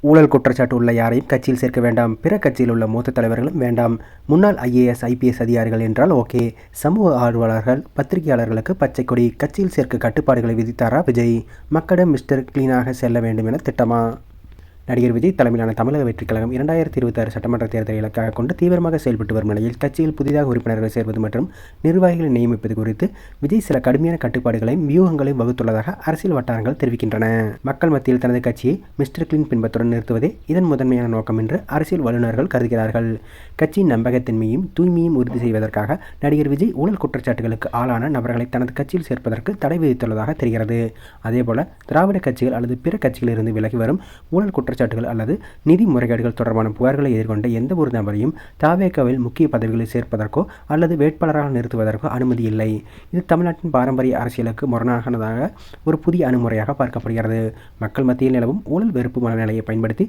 ஊழல் குற்றச்சாட்டு உள்ள யாரையும் கட்சியில் சேர்க்க வேண்டாம். பிற கட்சியில் உள்ள மூத்த தலைவர்களும் வேண்டாம். முன்னாள் ஐஏஎஸ் ஐபிஎஸ் அதிகாரிகள் என்றால் ஓகே. சமூக ஆர்வலர்கள் பத்திரிகையாளர்களுக்கு பச்சை கொடி. கட்சியில் சேர்க்க கட்டுப்பாடுகளை விதித்தாரா விஜய்? மக்களிடம் மிஸ்டர் கிளீனாக செல்ல வேண்டும் என திட்டமா? நடிகர் விஜய் தலைமையிலான தமிழக வெற்றிக் கழகம் இரண்டாயிரத்தி இருபத்தாறு சட்டமன்ற தேர்தலை இலக்காக கொண்டு தீவிரமாக செயல்பட்டு வரும் நிலையில் கட்சியில் புதிதாக உறுப்பினர்கள் சேர்வது மற்றும் நிர்வாகிகளை நியமிப்பது குறித்து விஜய் சில கடுமையான கட்டுப்பாடுகளையும் வியூகங்களையும் வகுத்துள்ளதாக அரசியல் வட்டாரங்கள் தெரிவிக்கின்றன. மக்கள் மத்தியில் தனது கட்சியை மிஸ்டர் கிளின் பின்பத்துடன் நிறுத்துவதே இதன் முதன்மையான நோக்கம் என்று அரசியல் வல்லுநர்கள் கருதுகிறார்கள். கட்சியின் நம்பகத்தன்மையும் தூய்மையும் உறுதி செய்வதற்காக நடிகர் விஜய் ஊழல் குற்றச்சாட்டுகளுக்கு ஆளான நபர்களை தனது கட்சியில் சேர்ப்பதற்கு தடை விதித்துள்ளதாக தெரிகிறது. அதேபோல திராவிட கட்சிகள் அல்லது பிற கட்சிகளிலிருந்து விலகி வரும் ஊழல் குற்ற குற்றச்சாட்டுகள் அல்லது நிதி முறைகேடுகள் தொடர்பான புகார்களை எதிர்கொண்ட எந்த ஒரு நபரையும் தாவேக்காவில் முக்கிய பதவிகளில் சேர்ப்பதற்கோ அல்லது வேட்பாளராக நிறுத்துவதற்கோ அனுமதி இல்லை. இது தமிழ்நாட்டின் பாரம்பரிய அரசியலுக்கு முரணானதாக ஒரு புதிய அணுமுறையாக பார்க்கப்படுகிறது. மக்கள் மத்தியில் நிலவும் ஊழல் வெறுப்பு மனநிலையை பயன்படுத்தி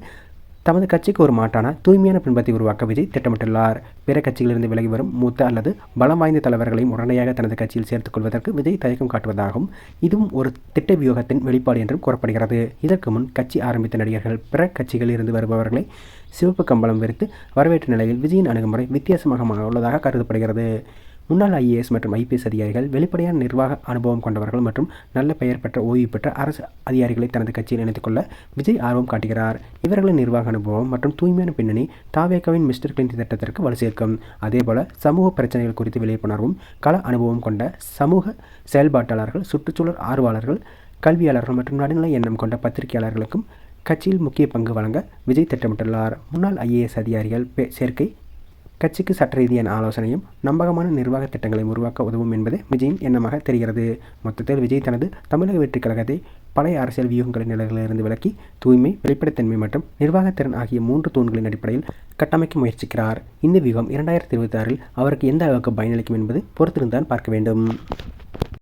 தமது கட்சிக்கு ஒரு மாட்டான தூய்மையான பின்பத்தை உருவாக்க விஜய் திட்டமிட்டுள்ளார். பிற கட்சிகளிலிருந்து விலகி வரும் மூத்த அல்லது பலம் வாய்ந்த தலைவர்களையும் உடனடியாக தனது கட்சியில் சேர்த்துக் கொள்வதற்கு விஜய் தயக்கம் காட்டுவதாகவும் இதுவும் ஒரு திட்ட வியூகத்தின் வெளிப்பாடு என்றும் கூறப்படுகிறது. இதற்கு முன் கட்சி ஆரம்பித்த நடிகர்கள் பிற கட்சிகளில் இருந்து வருபவர்களை சிவப்பு கம்பளம் விரித்து வரவேற்ற நிலையில் விஜயின் அணுகுமுறை வித்தியாசமாக உள்ளதாக கருதப்படுகிறது. முன்னாள் ஐஏஎஸ் மற்றும் ஐபிஎஸ் அதிகாரிகள் வெளிப்படையான நிர்வாக அனுபவம் கொண்டவர்கள் மற்றும் நல்ல பெயர் பெற்ற ஓய்வு பெற்ற அரசு அதிகாரிகளை தனது கட்சியில் இணைத்துக் கொள்ள விஜய் ஆர்வம் காட்டுகிறார். இவர்களின் நிர்வாக அனுபவம் மற்றும் தூய்மையான பின்னணி தாவேக்காவின் மிஸ்டர் கிளின் திட்டத்திற்கு வலு சேர்க்கும். அதேபோல சமூக பிரச்சனைகள் குறித்து விழிப்புணர்வும் கள அனுபவம் கொண்ட சமூக செயல்பாட்டாளர்கள் சுற்றுச்சூழல் ஆர்வலர்கள் கல்வியாளர்கள் மற்றும் நடுநிலை எண்ணம் கொண்ட பத்திரிகையாளர்களுக்கும் கட்சியில் முக்கிய பங்கு வழங்க விஜய் திட்டமிட்டுள்ளார். முன்னாள் ஐஏஎஸ் அதிகாரிகள் சேர்க்கை கட்சிக்கு சட்டரீதியான ஆலோசனையும் நம்பகமான நிர்வாக திட்டங்களை உருவாக்க உதவும் என்பது விஜயின் எண்ணமாக தெரிகிறது. மொத்தத்தில் விஜய் தனது தமிழக வெற்றிக் கழகத்தை பழைய அரசியல் வியூகங்களின் நிலைகளிலிருந்து விலக்கி தூய்மை வெளிப்படைத்தன்மை மற்றும் நிர்வாகத்திறன் ஆகிய மூன்று தூண்களின் அடிப்படையில் கட்டமைக்க முயற்சிக்கிறார். இந்த வியூகம் இரண்டாயிரத்தி இருபத்தி ஆறில் அவருக்கு எந்த அளவுக்கு பயனளிக்கும் என்பது பொறுத்திருந்தான் பார்க்க வேண்டும்.